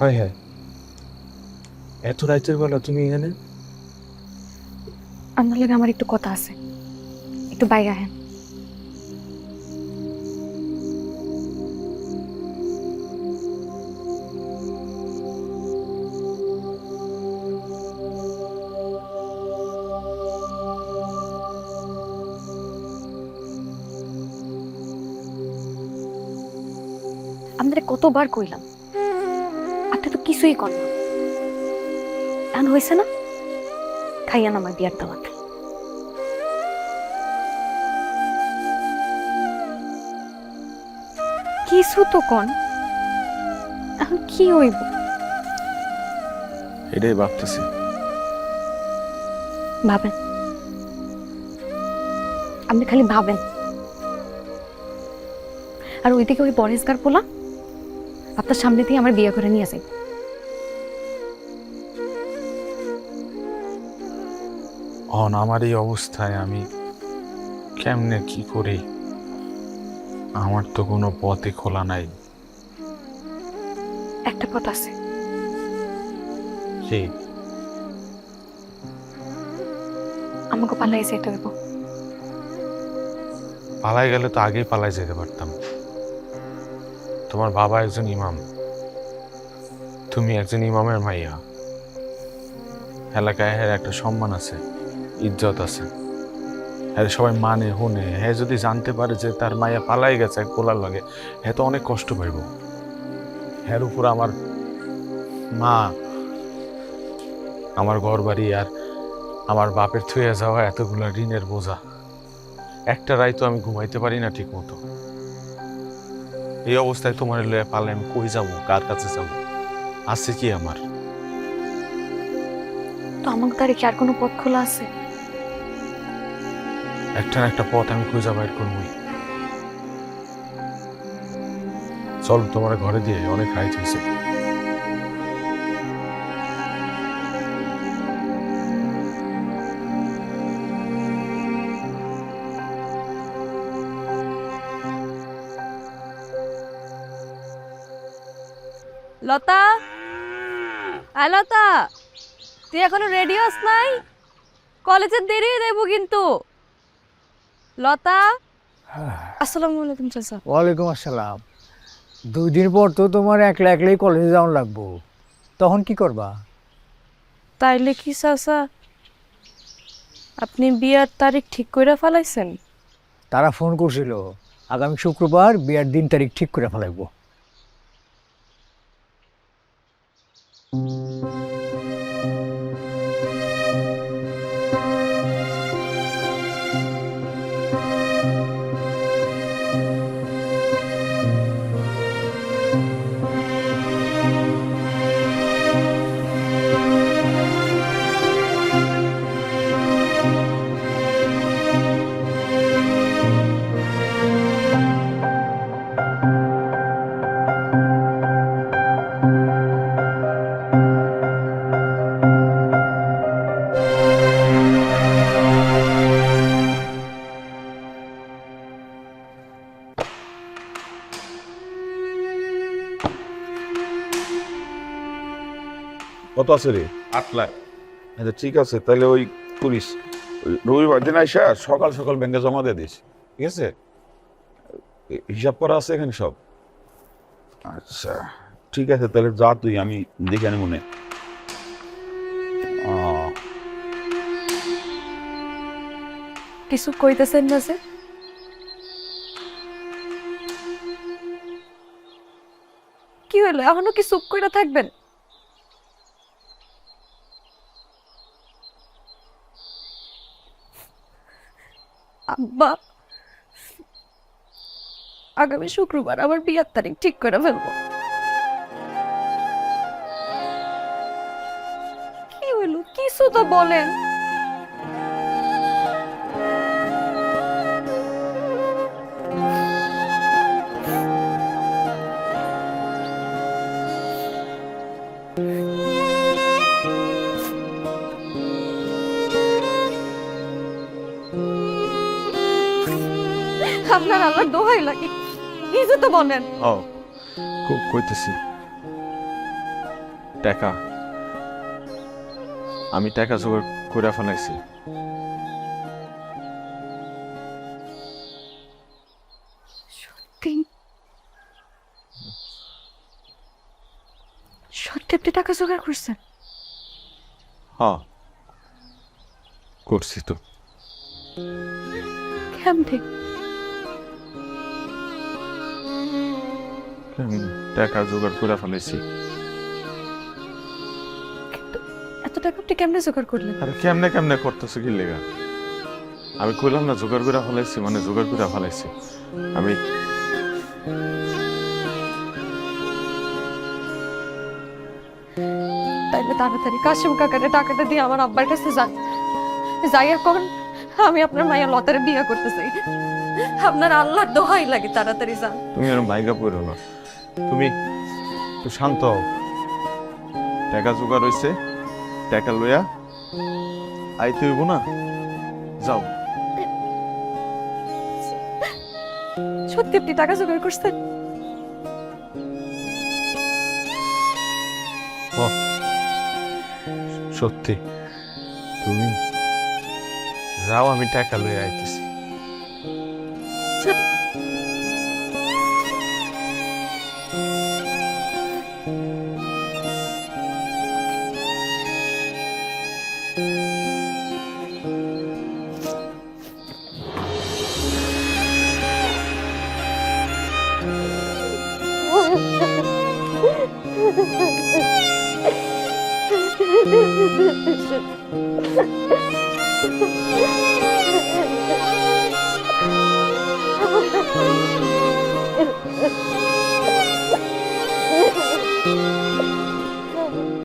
হয় হ্যাঁ। এত রাতের বেলা তুমি এখানে? আপনার লাগে আমার একটু কথা আছে। একটু বাইরে আহেন। আপনাদের কতবার কইলাম কিছুই কর না। এখন হয়েছে না? খাইয়ান আমার বিয়ার দাওয়াত। কিছু তো কন। এখন কি হইব? এটাই ভাবতেছি। ভাবেন। আপনি খালি ভাবেন। আর ওইদিকে ওই পরেশগার পোলা আপনার সামনে দিয়ে আমার বিয়ে করে নিয়ে যাই। অন আমার এই অবস্থায় আমি কেমনে কি করি? আমার তো কোনো পথে খোলা নাই। একটা পথ আছে। সেই আমাকে পালাই যেতে হইব। পালাই গেলে তো আগেই পালাই যেতে পারতাম। তোমার বাবা একজন ইমাম। তুমি একজন ইমামের মাইয়া। এলাকায় একটা সম্মান আছে। ইজ্জত আছে। হ্যাঁ সবাই মানে হুনে হ্যাঁ যদি জানতে পারে যে তার মায়া পালাই গেছে এক পোলার লাগে হ্যাঁ তো অনেক কষ্ট পাইব। হ্যার উপর আমার মা, আমার ঘর বাড়ি আর আমার বাপের থুয়ে যাওয়া এতগুলা ঋণের বোঝা। একটা রায় তো আমি ঘুমাইতে পারি না ঠিক মতো এই অবস্থায় তোমার লয়ে পালে আমি কই যাব? কার কাছে যাব? আছে কি আমার? তো আমাকে তার কি আর কোনো পথ খোলা আছে? একটা না একটা পথ আমি খুঁজে বাইর করবই চল, তোমার ঘরে দিয়ে অনেক রাইত হয়েছে। লতা? আয় লতা, তুই এখনও রেডি হস নাই? কলেজের দেরি যাইব কিন্তু। লতা? আসসালামু আলাইকুম চাচা। ওয়ালাইকুম আসসালাম। দুই দিন পর তো তোমার একলা একলাই কলেজে যাওয়ার লাগবো। তখন কি করবা? তাইলে কি চাচা? আপনি বিয়ার তারিখ ঠিক করে ফেলাইছেন? তারা ফোন করছিল আগামী শুক্রবার বিয়ার দিন তারিখ ঠিক করে ফেলাইবো। কত আছে রে? আট লাখ। আচ্ছা ঠিক আছে তাহলে ওই পুলিশ রবিবার দিন আইসা সকাল সকাল ব্যাংকে জমা দিয়ে দিস ঠিক আছে? হিসাব করা আছে এখানে সব? আচ্ছা ঠিক আছে তাহলে যা তুই আমি দেখে আনি মনে কিছু কইতেছেন না যে? কি হলো এখনও কি চুপ করে থাকবেন? আব্বা আগামী শুক্রবার আমার বিয়ার তারিখ ঠিক করে ফেলব। কি হইল? কিছু তো বলেন? আপনার আল্লাহ দোহাই লাগে। কিছু তো বলেন। ও কইতেছি। টাকা। আমি টাকা জোগাড় করে ফেলাইছি। সত্যি? সত্যি আপনি টাকা জোগাড় করছেন? হ্যাঁ। করছি তো। কেমনে? টাকা জোগাড় করে ফেলাইছি এত টাকা আপনি কেমনে জোগাড় করলেন? আরে কেমনে কেমনে করতেছো কি লেগা? আমি কইলাম না জোগাড় করে ফেলাইছি মানে জোগাড় করে ফেলাইছি আমি তাইলে তাড়াতাড়ি কাশিম কাকারে টাকাটা দিয়ে আমার আব্বার কাছে যান যাইয়া কোন আমি আপনার মাইয়া লতারে বিয়ে করতে চাই। আপনার আল্লাহর দোহাই লাগে তাড়াতাড়ি যান। তুমি আর মাইগা পড়ো না। তুমি একটু শান্ত হও। টাকা জোগাড় হইছে টাকা লইয়া আইতে হইব না? যাও। সত্যি আপনি টাকা জোগাড় করছেন? সত্যি। তুমি যাও আমি টাকা লইয়া আইতেছি।